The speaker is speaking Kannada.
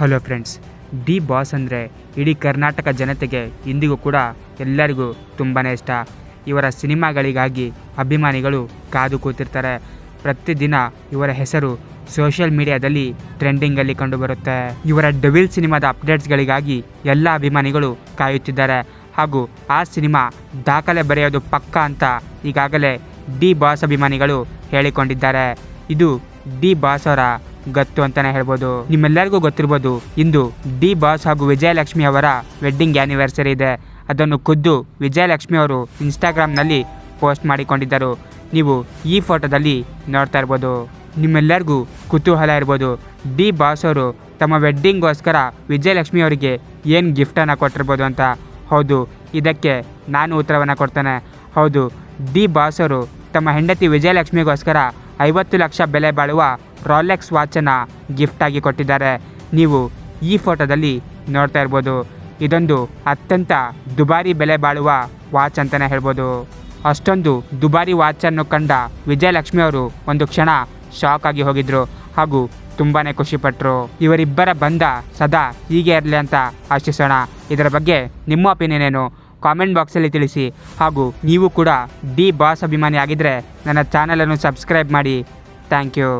ಹಲೋ ಫ್ರೆಂಡ್ಸ್, ಡಿ ಬಾಸ್ ಅಂದರೆ ಇಡೀ ಕರ್ನಾಟಕ ಜನತೆಗೆ ಇಂದಿಗೂ ಕೂಡ ಎಲ್ಲರಿಗೂ ತುಂಬಾ ಇಷ್ಟ. ಇವರ ಸಿನಿಮಾಗಳಿಗಾಗಿ ಅಭಿಮಾನಿಗಳು ಕಾದು ಕೂತಿರ್ತಾರೆ. ಪ್ರತಿದಿನ ಇವರ ಹೆಸರು ಸೋಷಿಯಲ್ ಮೀಡಿಯಾದಲ್ಲಿ ಟ್ರೆಂಡಿಂಗಲ್ಲಿ ಕಂಡುಬರುತ್ತೆ. ಇವರ ಡೆವಿಲ್ ಸಿನಿಮಾದ ಅಪ್ಡೇಟ್ಸ್ಗಳಿಗಾಗಿ ಎಲ್ಲ ಅಭಿಮಾನಿಗಳು ಕಾಯುತ್ತಿದ್ದಾರೆ. ಹಾಗೂ ಆ ಸಿನಿಮಾ ದಾಖಲೆ ಬರೆಯೋದು ಪಕ್ಕ ಅಂತ ಈಗಾಗಲೇ ಡಿ ಬಾಸ್ ಅಭಿಮಾನಿಗಳು ಹೇಳಿಕೊಂಡಿದ್ದಾರೆ. ಇದು ಡಿ ಬಾಸ್ ಅವರ ಗತ್ತು ಅಂತಾನೆ ಹೇಳ್ಬೋದು. ನಿಮ್ಮೆಲ್ಲರಿಗೂ ಗೊತ್ತಿರ್ಬೋದು, ಇಂದು ಡಿ ಬಾಸ್ ಹಾಗೂ ವಿಜಯಲಕ್ಷ್ಮಿ ಅವರ ವೆಡ್ಡಿಂಗ್ ಆ್ಯನಿವರ್ಸರಿ ಇದೆ. ಅದನ್ನು ಖುದ್ದು ವಿಜಯಲಕ್ಷ್ಮಿ ಅವರು ಇನ್ಸ್ಟಾಗ್ರಾಮ್ನಲ್ಲಿ ಪೋಸ್ಟ್ ಮಾಡಿಕೊಂಡಿದ್ದರು. ನೀವು ಈ ಫೋಟೋದಲ್ಲಿ ನೋಡ್ತಾ ಇರ್ಬೋದು. ನಿಮ್ಮೆಲ್ಲರಿಗೂ ಕುತೂಹಲ ಇರ್ಬೋದು. ಡಿ ಬಾಸ್ ಅವರು ತಮ್ಮ ವೆಡ್ಡಿಂಗ್ಗೋಸ್ಕರ ವಿಜಯಲಕ್ಷ್ಮಿ ಅವರಿಗೆ ಏನು ಗಿಫ್ಟನ್ನು ಕೊಟ್ಟಿರ್ಬೋದು ಅಂತ. ಹೌದು, ಇದಕ್ಕೆ ನಾನು ಉತ್ತರವನ್ನು ಕೊಡ್ತೇನೆ. ಹೌದು, ಡಿ ಬಾಸ್ ಅವರು ತಮ್ಮ ಹೆಂಡತಿ ವಿಜಯಲಕ್ಷ್ಮಿಗೋಸ್ಕರ ಐವತ್ತು ಲಕ್ಷ ಬೆಲೆ ಬಾಳುವ ರಾಲೆಕ್ಸ್ ವಾಚನ್ನು ಗಿಫ್ಟಾಗಿ ಕೊಟ್ಟಿದ್ದಾರೆ. ನೀವು ಈ ಫೋಟೋದಲ್ಲಿ ನೋಡ್ತಾ ಇರ್ಬೋದು. ಇದೊಂದು ಅತ್ಯಂತ ದುಬಾರಿ ಬೆಲೆ ಬಾಳುವ ವಾಚ್ ಅಂತಲೇ ಹೇಳ್ಬೋದು. ಅಷ್ಟೊಂದು ದುಬಾರಿ ವಾಚನ್ನು ಕಂಡ ವಿಜಯಲಕ್ಷ್ಮಿ ಅವರು ಒಂದು ಕ್ಷಣ ಶಾಕ್ ಆಗಿ ಹೋಗಿದ್ರು ಹಾಗೂ ತುಂಬಾ ಖುಷಿಪಟ್ಟರು ಇವರಿಬ್ಬರ ಬಂಧ ಸದಾ ಹೀಗೆ ಇರಲಿ ಅಂತ ಆಶಿಸೋಣ. ಇದರ ಬಗ್ಗೆ ನಿಮ್ಮ ಒಪಿನಿಯನ್ ಏನು? ಕಾಮೆಂಟ್ ಬಾಕ್ಸಲ್ಲಿ ತಿಳಿಸಿ. ಹಾಗೂ ನೀವು ಕೂಡ ಡಿ ಬಾಸ್ ಅಭಿಮಾನಿ ಆಗಿದ್ದರೆ ನನ್ನ ಚಾನಲನ್ನು ಸಬ್ಸ್ಕ್ರೈಬ್ ಮಾಡಿ. Thank you.